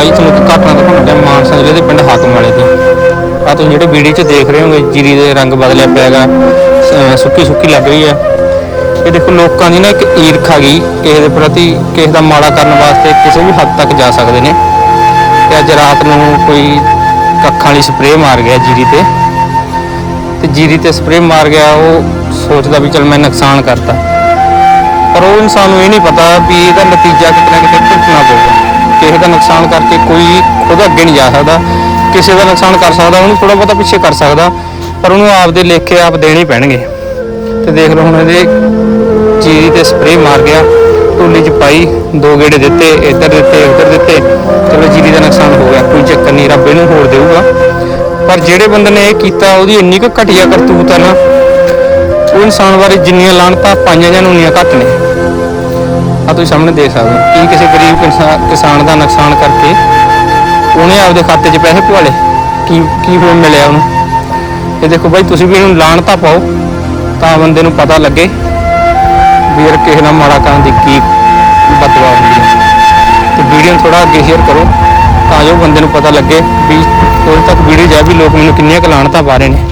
ਬਾਈ ਤੁਹਾਨੂੰ ਇੱਕ ਘਟਨਾ ਦਿਖਾਉਣਾ ਚਾਹਾਂ ਮਾਨਸਾ ਜ਼ਿਲ੍ਹੇ ਦੇ ਪਿੰਡ ਹਾਕਮ ਵਾਲੇ ਦੀ ਆ ਤੁਸੀਂ ਜਿਹੜੇ ਵੀਡੀਓ 'ਚ ਦੇਖ ਰਹੇ ਹੋਗੇ, ਜੀਰੀ ਦੇ ਰੰਗ ਬਦਲਿਆ ਪਿਆ ਹੈਗਾ ਸੁੱਕੀ ਸੁੱਕੀ ਲੱਗ ਰਹੀ ਹੈ। ਇਹ ਦੇਖੋ ਲੋਕਾਂ ਦੀ ਨਾ ਇੱਕ ਈਰਖਾ ਗਈ, ਕਿਸੇ ਦੇ ਪ੍ਰਤੀ ਕਿਸੇ ਦਾ ਮਾੜਾ ਕਰਨ ਵਾਸਤੇ ਕਿਸੇ ਵੀ ਹੱਦ ਤੱਕ ਜਾ ਸਕਦੇ ਨੇ। ਤੇ ਅੱਜ ਰਾਤ ਨੂੰ ਕੋਈ ਕੱਖਾਂ ਵਾਲੀ ਸਪਰੇਅ ਮਾਰ ਗਿਆ ਜੀਰੀ ਤੇ। ਤੇ ਜੀਰੀ ਤੇ ਸਪਰੇਅ ਮਾਰ ਗਿਆ, ਉਹ ਸੋਚਦਾ ਵੀ ਚਲ ਮੈਂ ਨੁਕਸਾਨ ਕਰਤਾ। ਪਰ ਉਹ ਇਨਸਾਨ ਨੂੰ ਇਹ ਨਹੀਂ ਪਤਾ ਵੀ ਇਹਦਾ ਨਤੀਜਾ ਕਿਤੇ ਨਾ ਕਿਤੇ ਨੁਕਸਾਨ ਕਰਕੇ ਕੋਈ ਖੁਦ ਅੱਗੇ ਨਹੀਂ ਜਾ ਸਕਦਾ, ਕਿਸੇ ਦਾ ਨੁਕਸਾਨ ਕਰ ਸਕਦਾ, ਉਹਨੂੰ ਥੋੜਾ ਬਹੁਤਾ ਪਿੱਛੇ ਕਰ ਸਕਦਾ, ਪਰ ਉਹਨੂੰ ਆਪਦੇ ਲੇਖੇ ਆਪ ਦੇਣੇ ਪੈਣਗੇ। ਤੇ ਦੇਖ ਲਓ ਹੁਣ ਇਹਦੇ ਜੀਰੀ ਤੇ ਸਪਰੇਅ ਮਾਰ ਗਿਆ ਢੋਲੀ ਚ ਪਾਈ, ਦੋ ਗੇੜੇ ਦਿੱਤੇ, ਇੱਧਰ ਦਿੱਤੇ, ਉੱਧਰ ਦਿੱਤੇ, ਚਲੋ ਜੀਰੀ ਦਾ ਨੁਕਸਾਨ ਹੋ ਗਿਆ, ਕੋਈ ਚੱਕਰ ਨਹੀਂ, ਰੱਬ ਇਹਨੂੰ ਹੋਰ ਦੇਊਗਾ। ਪਰ ਜਿਹੜੇ ਬੰਦੇ ਨੇ ਇਹ ਕੀਤਾ, ਉਹਦੀ ਇੰਨੀ ਕੁ ਘਟੀਆ ਕਰਤੂਤ ਹੈ ਨਾ, ਉਹ ਇਨਸਾਨ ਬਾਰੇ ਜਿੰਨੀਆਂ ਲਾਣਤਾਂ ਪਾਈਆਂ ਜਾਣ ਉਨੀਆਂ ਘੱਟ ਨੇ। ਆ ਤੁਸੀਂ ਸਾਹਮਣੇ ਦੇਖ ਸਕਦੇ ਹੋ ਕੀ ਕਿਸੇ ਗਰੀਬ ਕਿਸਾਨ ਦਾ ਨੁਕਸਾਨ ਕਰਕੇ ਉਹਨੇ ਆਪਦੇ ਖਾਤੇ 'ਚ ਪੈਸੇ ਪਵਾ ਕੀ ਕੀ ਹੁਣ ਮਿਲਿਆ ਉਹਨੂੰ? ਇਹ ਦੇਖੋ ਬਾਈ, ਤੁਸੀਂ ਵੀ ਇਹਨੂੰ ਲਾਣਤਾ ਪਾਓ, ਤਾਂ ਬੰਦੇ ਨੂੰ ਪਤਾ ਲੱਗੇ ਵੀ ਯਾਰ ਕਿਸੇ ਨਾਲ ਮਾੜਾ ਕਰਨ ਦੀ ਕੀ ਬਦਵਾ ਹੁੰਦੀ ਹੈ। ਤੇ ਵੀਡੀਓ ਨੂੰ ਥੋੜਾ ਅੱਗੇ ਸ਼ੇਅਰ ਕਰੋ, ਤਾਂ ਜੋ ਬੰਦੇ ਨੂੰ ਪਤਾ ਲੱਗੇ ਵੀ ਉਦੋਂ ਤੱਕ ਵੀਡੀਓ ਜਾ ਵੀ ਲੋਕ ਮੈਨੂੰ ਕਿੰਨੀਆਂ ਕੁ ਲਾਣਤਾਂ ਪਾ ਰਹੇ ਨੇ।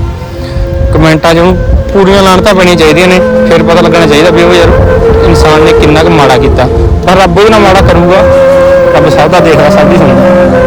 ਕਮੈਂਟਾਂ 'ਚ ਉਹਨੂੰ ਪੂਰੀਆਂ ਲਾਣਤਾਂ ਪੈਣੀਆਂ ਚਾਹੀਦੀਆਂ ਨੇ। ਫਿਰ ਪਤਾ ਲੱਗਣਾ ਚਾਹੀਦਾ ਵੀ ਉਹ ਯਾਰ ਇਨਸਾਨ ਨੇ ਕਿੰਨਾ ਕੁ ਮਾੜਾ ਕੀਤਾ। ਪਰ ਰੱਬ ਉਹਦੇ ਨਾਲ ਮਾੜਾ ਕਰੂਗਾ। ਰੱਬ ਸਭ ਦਾ ਦੇਖਦਾ, ਸਭ ਦੀ ਸੁਣਦਾ।